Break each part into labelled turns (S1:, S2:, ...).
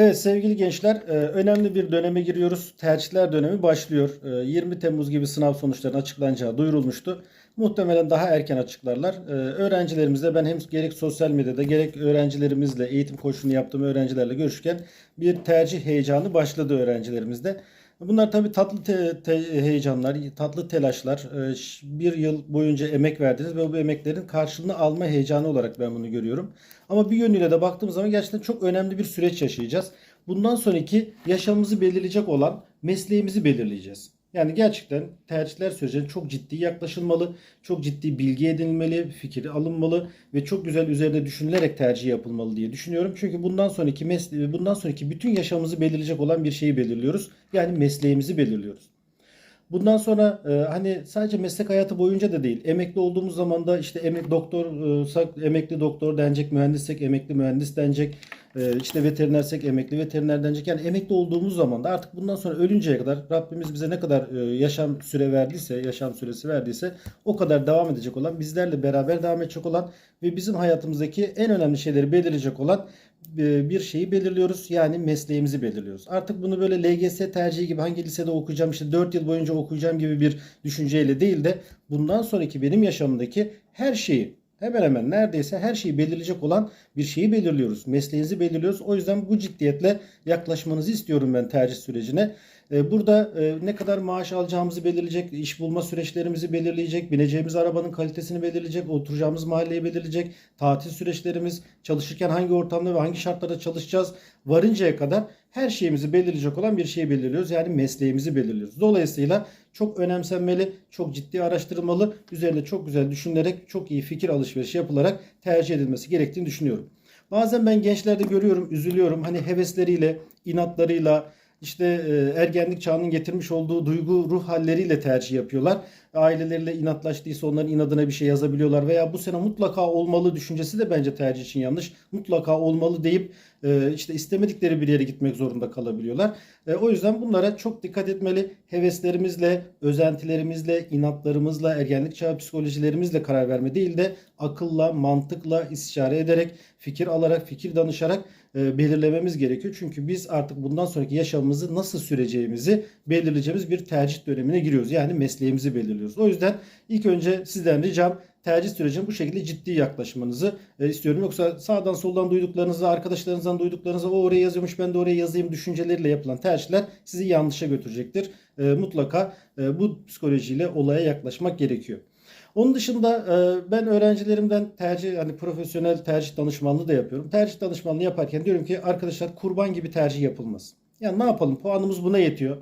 S1: Evet sevgili gençler, e, önemli bir döneme giriyoruz. Tercihler dönemi başlıyor. E, 20 Temmuz gibi sınav sonuçlarının açıklanacağı duyurulmuştu. Muhtemelen daha erken açıklarlar. E, Öğrencilerimizle ben hem gerek sosyal medyada gerek öğrencilerimizle, eğitim koçluğunu yaptığım öğrencilerle görüşürken bir tercih heyecanı başladı öğrencilerimizde. Bunlar tabii tatlı te- te- heyecanlar, tatlı telaşlar. E, ş- Bir yıl boyunca emek verdiniz ve bu emeklerin karşılığını alma heyecanı olarak ben bunu görüyorum. Ama bir yönüyle de baktığımız zaman gerçekten çok önemli bir süreç yaşayacağız. Bundan sonraki yaşamımızı belirleyecek olan mesleğimizi belirleyeceğiz. Yani gerçekten tercihler sürecine çok ciddi yaklaşılmalı, çok ciddi bilgi edinilmeli, fikir alınmalı ve çok güzel üzerine düşünülerek tercih yapılmalı diye düşünüyorum. Çünkü bundan sonraki mesle bundan sonraki bütün yaşamımızı belirleyecek olan bir şeyi belirliyoruz. Yani mesleğimizi belirliyoruz. Bundan sonra e, hani sadece meslek hayatı boyunca da değil. Emekli olduğumuz zaman da işte emek doktorsak emekli doktor denecek, mühendissek emekli mühendis denecek. İşte veterinersek emekli veteriner denecek. Yani emekli olduğumuz zaman da artık bundan sonra ölünceye kadar Rabbimiz bize ne kadar e, yaşam süre verdiyse, yaşam süresi verdiyse o kadar devam edecek olan, bizlerle beraber devam edecek olan ve bizim hayatımızdaki en önemli şeyleri belirleyecek olan e, bir şeyi belirliyoruz. Yani mesleğimizi belirliyoruz. Artık bunu böyle LGS tercihi gibi hangi lisede okuyacağım işte 4 yıl boyunca okuyacağım gibi bir düşünceyle değil de bundan sonraki benim yaşamımdaki her şeyi hemen hemen neredeyse her şeyi belirleyecek olan bir şeyi belirliyoruz. Mesleğinizi belirliyoruz. O yüzden bu ciddiyetle yaklaşmanızı istiyorum ben tercih sürecine. E, Burada e, ne kadar maaş alacağımızı belirleyecek, iş bulma süreçlerimizi belirleyecek, bineceğimiz arabanın kalitesini belirleyecek, oturacağımız mahalleyi belirleyecek, tatil süreçlerimiz, çalışırken hangi ortamda ve hangi şartlarda çalışacağız varıncaya kadar her şeyimizi belirleyecek olan bir şeyi belirliyoruz. Yani mesleğimizi belirliyoruz. Dolayısıyla çok önemsenmeli, çok ciddi araştırılmalı, üzerine çok güzel düşünülerek, çok iyi fikir alışverişi yapılarak tercih edilmesi gerektiğini düşünüyorum. Bazen ben gençlerde görüyorum, üzülüyorum. Hani hevesleriyle, inatlarıyla, işte e, ergenlik çağının getirmiş olduğu duygu, ruh halleriyle tercih yapıyorlar. Aileleriyle inatlaştıysa onların inadına bir şey yazabiliyorlar veya bu sene mutlaka olmalı düşüncesi de bence tercih için yanlış. Mutlaka olmalı deyip e, işte istemedikleri bir yere gitmek zorunda kalabiliyorlar. E, O yüzden bunlara çok dikkat etmeli. Heveslerimizle, özentilerimizle, inatlarımızla, ergenlik çağı psikolojilerimizle karar verme değil de akılla, mantıkla, istişare ederek, fikir alarak, fikir danışarak belirlememiz gerekiyor. Çünkü biz artık bundan sonraki yaşamımızı nasıl süreceğimizi belirleyeceğimiz bir tercih dönemine giriyoruz. Yani mesleğimizi belirliyoruz. O yüzden ilk önce sizden ricam tercih sürecine bu şekilde ciddi yaklaşmanızı e, istiyorum. Yoksa sağdan soldan duyduklarınızı, arkadaşlarınızdan duyduklarınızı o oraya yazıyormuş ben de oraya yazayım düşünceleriyle yapılan tercihler sizi yanlışa götürecektir. E, mutlaka e, bu psikolojiyle olaya yaklaşmak gerekiyor. Onun dışında e, ben öğrencilerimden tercih hani profesyonel tercih danışmanlığı da yapıyorum. Tercih danışmanlığı yaparken diyorum ki arkadaşlar kurban gibi tercih yapılmaz. Yani ne yapalım puanımız buna yetiyor.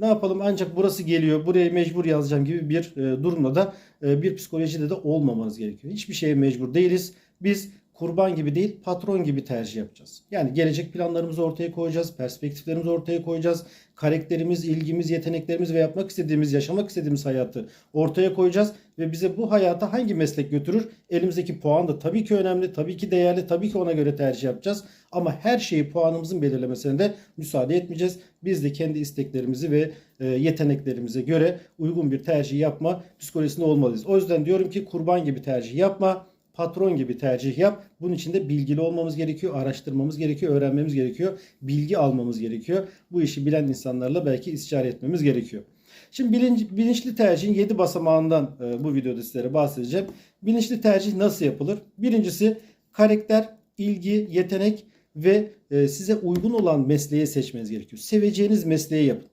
S1: Ne yapalım ancak burası geliyor buraya mecbur yazacağım gibi bir e, durumda da e, bir psikolojide de olmamanız gerekiyor. Hiçbir şeye mecbur değiliz. Biz kurban gibi değil patron gibi tercih yapacağız. Yani gelecek planlarımızı ortaya koyacağız, perspektiflerimizi ortaya koyacağız. Karakterimiz, ilgimiz, yeteneklerimiz ve yapmak istediğimiz, yaşamak istediğimiz hayatı ortaya koyacağız ve bize bu hayata hangi meslek götürür? Elimizdeki puan da tabii ki önemli, tabii ki değerli, tabii ki ona göre tercih yapacağız. Ama her şeyi puanımızın belirlemesine de müsaade etmeyeceğiz. Biz de kendi isteklerimizi ve e, yeteneklerimize göre uygun bir tercih yapma psikolojisinde olmalıyız. O yüzden diyorum ki kurban gibi tercih yapma patron gibi tercih yap. Bunun için de bilgili olmamız gerekiyor, araştırmamız gerekiyor, öğrenmemiz gerekiyor, bilgi almamız gerekiyor. Bu işi bilen insanlarla belki istişare etmemiz gerekiyor. Şimdi bilinç, bilinçli tercihin 7 basamağından e, bu videoda sizlere bahsedeceğim. Bilinçli tercih nasıl yapılır? Birincisi karakter, ilgi, yetenek ve e, size uygun olan mesleği seçmeniz gerekiyor. Seveceğiniz mesleği yapın.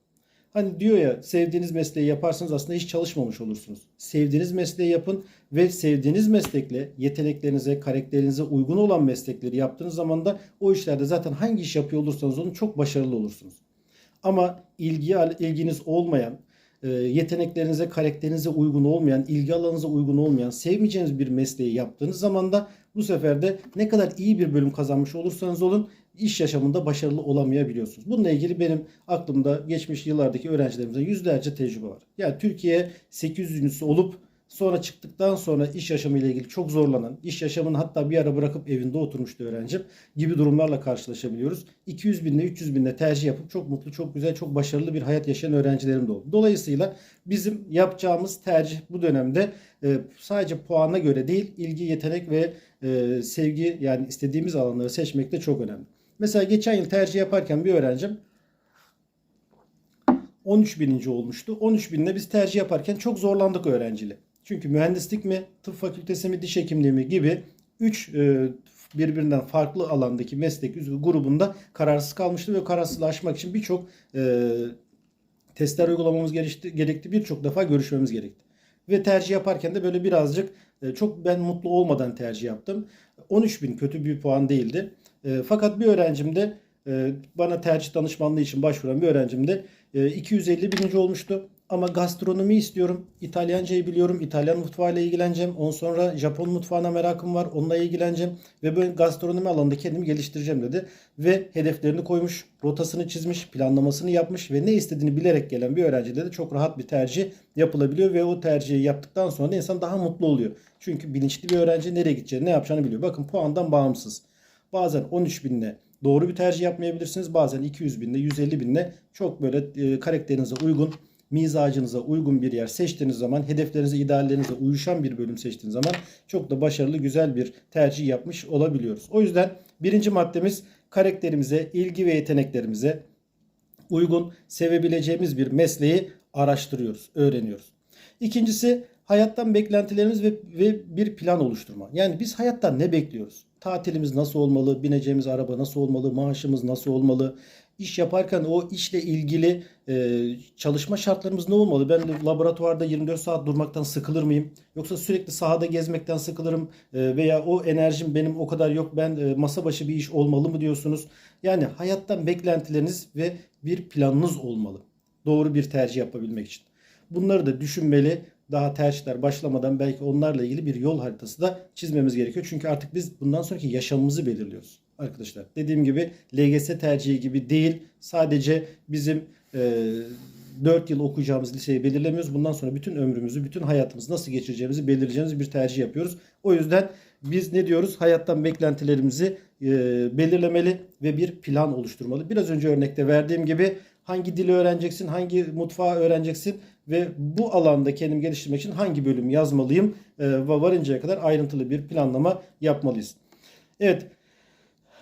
S1: Hani diyor ya sevdiğiniz mesleği yaparsanız aslında hiç çalışmamış olursunuz. Sevdiğiniz mesleği yapın ve sevdiğiniz meslekle yeteneklerinize, karakterinize uygun olan meslekleri yaptığınız zaman da o işlerde zaten hangi iş yapıyor olursanız olun çok başarılı olursunuz. Ama ilgi ilginiz olmayan, e, yeteneklerinize, karakterinize uygun olmayan, ilgi alanınıza uygun olmayan, sevmeyeceğiniz bir mesleği yaptığınız zaman da bu sefer de ne kadar iyi bir bölüm kazanmış olursanız olun iş yaşamında başarılı olamayabiliyorsunuz. Bununla ilgili benim aklımda geçmiş yıllardaki öğrencilerimizden yüzlerce tecrübe var. Yani Türkiye 800. olup sonra çıktıktan sonra iş yaşamı ile ilgili çok zorlanan, iş yaşamını hatta bir ara bırakıp evinde oturmuştu öğrencim gibi durumlarla karşılaşabiliyoruz. 200 binle 300 binle tercih yapıp çok mutlu, çok güzel, çok başarılı bir hayat yaşayan öğrencilerim de oldu. Dolayısıyla bizim yapacağımız tercih bu dönemde e, sadece puana göre değil, ilgi, yetenek ve e, sevgi yani istediğimiz alanları seçmek de çok önemli. Mesela geçen yıl tercih yaparken bir öğrencim 13 bininci olmuştu. 13 binle biz tercih yaparken çok zorlandık öğrenciyle. Çünkü mühendislik mi, tıp fakültesi mi, diş hekimliği mi gibi 3 birbirinden farklı alandaki meslek grubunda kararsız kalmıştı ve kararsızlığı aşmak için birçok e, testler uygulamamız gerekti, gerekti. Birçok defa görüşmemiz gerekti. Ve tercih yaparken de böyle birazcık e, çok ben mutlu olmadan tercih yaptım. 13 bin kötü bir puan değildi. E, fakat bir öğrencim de e, bana tercih danışmanlığı için başvuran bir öğrencim de e, 250 bininci olmuştu. Ama gastronomi istiyorum. İtalyancayı biliyorum. İtalyan mutfağıyla ilgileneceğim. Ondan sonra Japon mutfağına merakım var. Onunla ilgileneceğim. Ve böyle gastronomi alanında kendimi geliştireceğim dedi. Ve hedeflerini koymuş. Rotasını çizmiş. Planlamasını yapmış. Ve ne istediğini bilerek gelen bir öğrencide de çok rahat bir tercih yapılabiliyor. Ve o tercihi yaptıktan sonra da insan daha mutlu oluyor. Çünkü bilinçli bir öğrenci nereye gideceğini, ne yapacağını biliyor. Bakın puandan bağımsız. Bazen 13 binle doğru bir tercih yapmayabilirsiniz. Bazen 200 binle, 150 binle çok böyle e, karakterinize uygun mizacınıza uygun bir yer seçtiğiniz zaman, hedeflerinize, ideallerinize uyuşan bir bölüm seçtiğiniz zaman çok da başarılı, güzel bir tercih yapmış olabiliyoruz. O yüzden birinci maddemiz karakterimize, ilgi ve yeteneklerimize uygun, sevebileceğimiz bir mesleği araştırıyoruz, öğreniyoruz. İkincisi hayattan beklentilerimiz ve, ve bir plan oluşturma. Yani biz hayattan ne bekliyoruz? Tatilimiz nasıl olmalı? Bineceğimiz araba nasıl olmalı? Maaşımız nasıl olmalı? iş yaparken o işle ilgili e, çalışma şartlarımız ne olmalı? Ben laboratuvarda 24 saat durmaktan sıkılır mıyım? Yoksa sürekli sahada gezmekten sıkılırım e, veya o enerjim benim o kadar yok ben e, masa başı bir iş olmalı mı diyorsunuz? Yani hayattan beklentileriniz ve bir planınız olmalı. Doğru bir tercih yapabilmek için. Bunları da düşünmeli. Daha tercihler başlamadan belki onlarla ilgili bir yol haritası da çizmemiz gerekiyor. Çünkü artık biz bundan sonraki yaşamımızı belirliyoruz arkadaşlar. Dediğim gibi LGS tercihi gibi değil. Sadece bizim e, 4 yıl okuyacağımız liseyi belirlemiyoruz. Bundan sonra bütün ömrümüzü, bütün hayatımızı nasıl geçireceğimizi belirleyeceğimiz bir tercih yapıyoruz. O yüzden biz ne diyoruz? Hayattan beklentilerimizi e, belirlemeli ve bir plan oluşturmalı. Biraz önce örnekte verdiğim gibi hangi dili öğreneceksin, hangi mutfağı öğreneceksin ve bu alanda kendimi geliştirmek için hangi bölüm yazmalıyım ve varıncaya kadar ayrıntılı bir planlama yapmalıyız. Evet,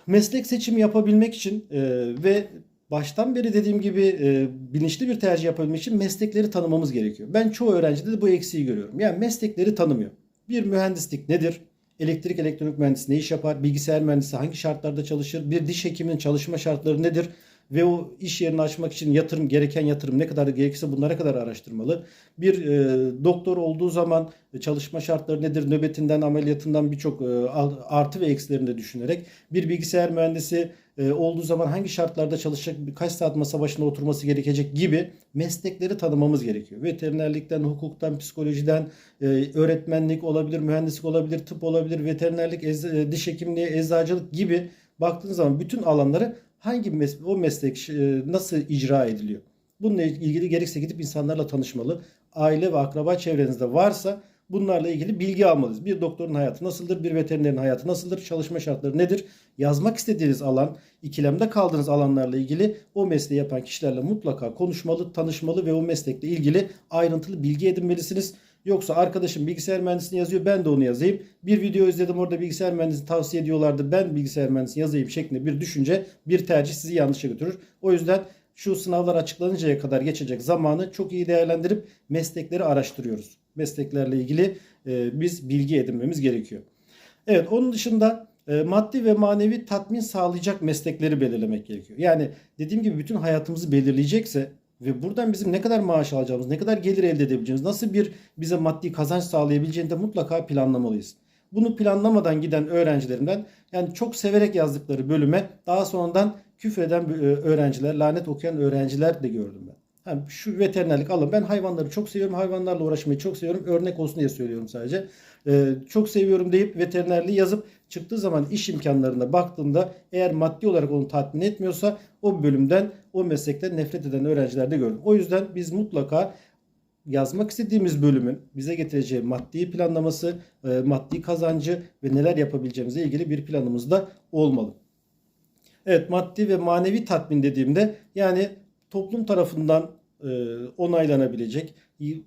S1: meslek seçimi yapabilmek için e, ve baştan beri dediğim gibi e, bilinçli bir tercih yapabilmek için meslekleri tanımamız gerekiyor. Ben çoğu öğrencide de bu eksiği görüyorum. Yani meslekleri tanımıyor. Bir mühendislik nedir? Elektrik elektronik mühendisi ne iş yapar? Bilgisayar mühendisi hangi şartlarda çalışır? Bir diş hekiminin çalışma şartları nedir? Ve o iş yerini açmak için yatırım gereken yatırım ne kadar gerekirse bunlara kadar araştırmalı. Bir e, doktor olduğu zaman çalışma şartları nedir? Nöbetinden, ameliyatından birçok e, artı ve eksilerini de düşünerek bir bilgisayar mühendisi e, olduğu zaman hangi şartlarda çalışacak, kaç saat masa başında oturması gerekecek gibi meslekleri tanımamız gerekiyor. Veterinerlikten, hukuktan, psikolojiden, e, öğretmenlik olabilir, mühendislik olabilir, tıp olabilir, veterinerlik, e, diş hekimliği, eczacılık gibi baktığınız zaman bütün alanları hangi mes o meslek e, nasıl icra ediliyor? Bununla ilgili gerekse gidip insanlarla tanışmalı. Aile ve akraba çevrenizde varsa bunlarla ilgili bilgi almalıyız. Bir doktorun hayatı nasıldır? Bir veterinerin hayatı nasıldır? Çalışma şartları nedir? Yazmak istediğiniz alan, ikilemde kaldığınız alanlarla ilgili o mesleği yapan kişilerle mutlaka konuşmalı, tanışmalı ve o meslekle ilgili ayrıntılı bilgi edinmelisiniz. Yoksa arkadaşım bilgisayar mühendisliğini yazıyor ben de onu yazayım. Bir video izledim orada bilgisayar mühendisliğini tavsiye ediyorlardı ben bilgisayar mühendisliğini yazayım şeklinde bir düşünce bir tercih sizi yanlışa götürür. O yüzden şu sınavlar açıklanıncaya kadar geçecek zamanı çok iyi değerlendirip meslekleri araştırıyoruz. Mesleklerle ilgili e, biz bilgi edinmemiz gerekiyor. Evet onun dışında e, maddi ve manevi tatmin sağlayacak meslekleri belirlemek gerekiyor. Yani dediğim gibi bütün hayatımızı belirleyecekse ve buradan bizim ne kadar maaş alacağımız, ne kadar gelir elde edebileceğimiz, nasıl bir bize maddi kazanç sağlayabileceğini de mutlaka planlamalıyız. Bunu planlamadan giden öğrencilerimden yani çok severek yazdıkları bölüme daha sonradan küfreden e, öğrenciler, lanet okuyan öğrenciler de gördüm ben. Yani şu veterinerlik alın. Ben hayvanları çok seviyorum. Hayvanlarla uğraşmayı çok seviyorum. Örnek olsun diye söylüyorum sadece. Ee, çok seviyorum deyip veterinerliği yazıp çıktığı zaman iş imkanlarına baktığında eğer maddi olarak onu tatmin etmiyorsa o bölümden o meslekten nefret eden öğrenciler de gördüm. O yüzden biz mutlaka yazmak istediğimiz bölümün bize getireceği maddi planlaması, e, maddi kazancı ve neler yapabileceğimizle ilgili bir planımız da olmalı. Evet maddi ve manevi tatmin dediğimde yani toplum tarafından onaylanabilecek.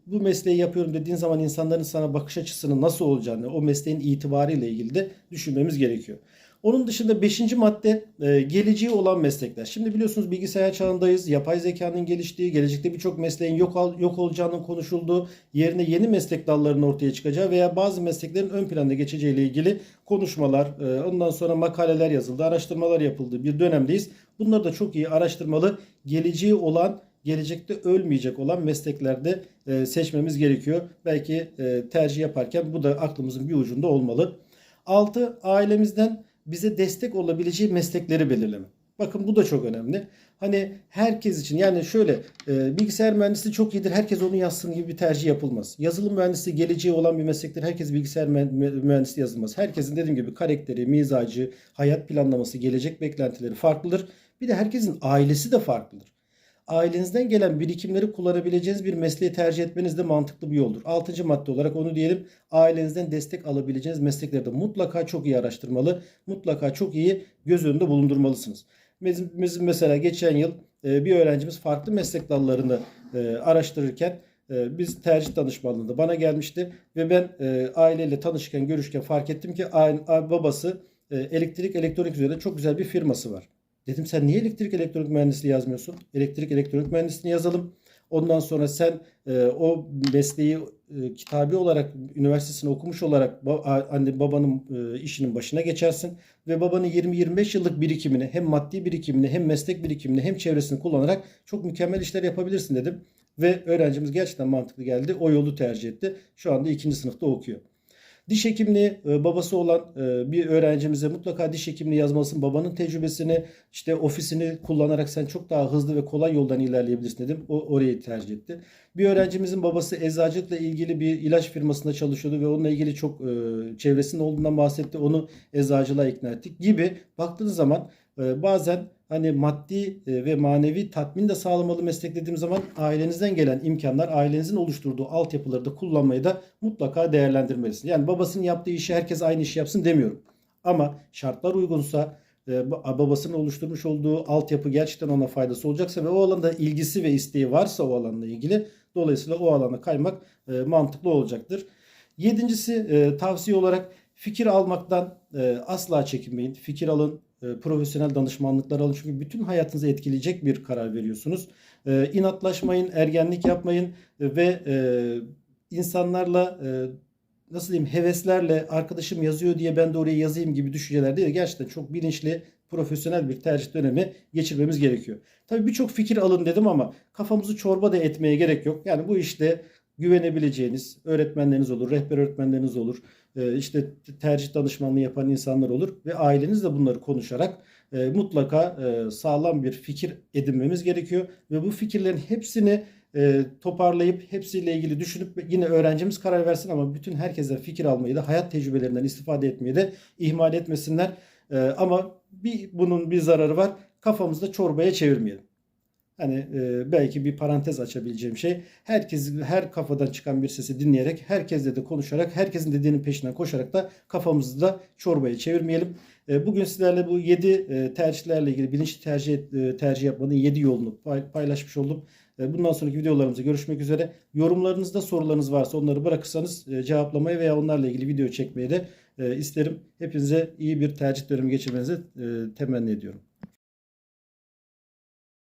S1: Bu mesleği yapıyorum dediğin zaman insanların sana bakış açısının nasıl olacağını, o mesleğin itibarıyla ilgili de düşünmemiz gerekiyor. Onun dışında 5. madde e, geleceği olan meslekler. Şimdi biliyorsunuz bilgisayar çağındayız. Yapay zekanın geliştiği, gelecekte birçok mesleğin yok yok olacağının konuşulduğu, yerine yeni meslek dallarının ortaya çıkacağı veya bazı mesleklerin ön planda geçeceği ile ilgili konuşmalar, e, ondan sonra makaleler yazıldı, araştırmalar yapıldı bir dönemdeyiz. Bunları da çok iyi araştırmalı, geleceği olan gelecekte ölmeyecek olan mesleklerde e, seçmemiz gerekiyor. Belki e, tercih yaparken bu da aklımızın bir ucunda olmalı. 6. Ailemizden bize destek olabileceği meslekleri belirleme. Bakın bu da çok önemli. Hani herkes için yani şöyle e, bilgisayar mühendisliği çok iyidir. Herkes onu yazsın gibi bir tercih yapılmaz. Yazılım mühendisliği geleceği olan bir meslektir. Herkes bilgisayar mü- mü- mühendisliği yazılmaz. Herkesin dediğim gibi karakteri, mizacı, hayat planlaması, gelecek beklentileri farklıdır. Bir de herkesin ailesi de farklıdır ailenizden gelen birikimleri kullanabileceğiniz bir mesleği tercih etmeniz de mantıklı bir yoldur. Altıncı madde olarak onu diyelim. Ailenizden destek alabileceğiniz meslekleri de mutlaka çok iyi araştırmalı. Mutlaka çok iyi göz önünde bulundurmalısınız. Bizim, mesela geçen yıl e, bir öğrencimiz farklı meslek dallarını e, araştırırken e, biz tercih danışmanlığında bana gelmişti ve ben aileyle tanışırken görüşürken fark ettim ki babası elektrik elektronik üzerinde çok güzel bir firması var. Dedim sen niye elektrik elektronik mühendisliği yazmıyorsun? Elektrik elektronik mühendisliğini yazalım. Ondan sonra sen e, o mesleği e, kitabi olarak üniversitesini okumuş olarak ba- anne babanın e, işinin başına geçersin ve babanın 20-25 yıllık birikimini hem maddi birikimini hem meslek birikimini hem çevresini kullanarak çok mükemmel işler yapabilirsin dedim. Ve öğrencimiz gerçekten mantıklı geldi. O yolu tercih etti. Şu anda ikinci sınıfta okuyor. Diş hekimliği e, babası olan e, bir öğrencimize mutlaka diş hekimliği yazmalısın. Babanın tecrübesini, işte ofisini kullanarak sen çok daha hızlı ve kolay yoldan ilerleyebilirsin dedim. O orayı tercih etti. Bir öğrencimizin babası eczacılıkla ilgili bir ilaç firmasında çalışıyordu ve onunla ilgili çok e, çevresinin olduğundan bahsetti. Onu eczacılığa ikna ettik gibi baktığınız zaman bazen hani maddi e, ve manevi tatmin de sağlamalı meslek dediğim zaman ailenizden gelen imkanlar, ailenizin oluşturduğu altyapıları da kullanmayı da mutlaka değerlendirmelisiniz. Yani babasının yaptığı işi herkes aynı işi yapsın demiyorum. Ama şartlar uygunsa, e, ba- babasının oluşturmuş olduğu altyapı gerçekten ona faydası olacaksa ve o alanda ilgisi ve isteği varsa o alanla ilgili dolayısıyla o alana kaymak e, mantıklı olacaktır. Yedincisi tavsiye olarak fikir almaktan asla çekinmeyin. Fikir alın, e, profesyonel danışmanlıklar alın. Çünkü bütün hayatınızı etkileyecek bir karar veriyorsunuz. E, inatlaşmayın, ergenlik yapmayın e, ve e, insanlarla nasıl diyeyim heveslerle arkadaşım yazıyor diye ben de oraya yazayım gibi düşünceler değil. Gerçekten çok bilinçli, profesyonel bir tercih dönemi geçirmemiz gerekiyor. Tabii birçok fikir alın dedim ama kafamızı çorba da etmeye gerek yok. Yani bu işte güvenebileceğiniz öğretmenleriniz olur, rehber öğretmenleriniz olur, işte tercih danışmanlığı yapan insanlar olur ve ailenizle bunları konuşarak e, mutlaka e, sağlam bir fikir edinmemiz gerekiyor ve bu fikirlerin hepsini e, toparlayıp hepsiyle ilgili düşünüp yine öğrencimiz karar versin ama bütün herkese fikir almayı da hayat tecrübelerinden istifade etmeyi de ihmal etmesinler. E, ama bir bunun bir zararı var. Kafamızda çorbaya çevirmeyelim. Hani e, belki bir parantez açabileceğim şey herkes her kafadan çıkan bir sesi dinleyerek herkesle de konuşarak herkesin dediğinin peşinden koşarak da kafamızı da çorbaya çevirmeyelim. E, bugün sizlerle bu 7 tercihlerle ilgili bilinçli tercih e, tercih yapmanın 7 yolunu pay- paylaşmış oldum. E, Bundan sonraki videolarımızda görüşmek üzere. Yorumlarınızda sorularınız varsa onları bırakırsanız e, cevaplamayı veya onlarla ilgili video çekmeyi de e, isterim. Hepinize iyi bir tercih dönemi geçirmenizi e, temenni ediyorum.